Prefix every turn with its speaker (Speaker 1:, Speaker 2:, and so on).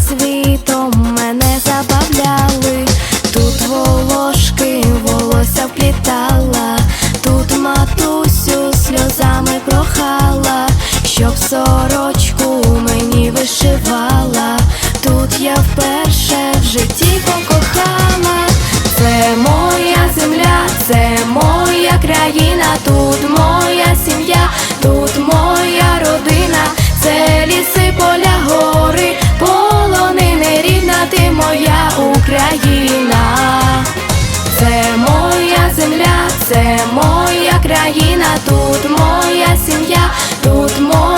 Speaker 1: світом мене забавляли, тут волошки волосся вплітала, тут матусю сльозами прохала, щоб сорочку Це моя земля, це моя країна, тут моя сім'я, тут моя.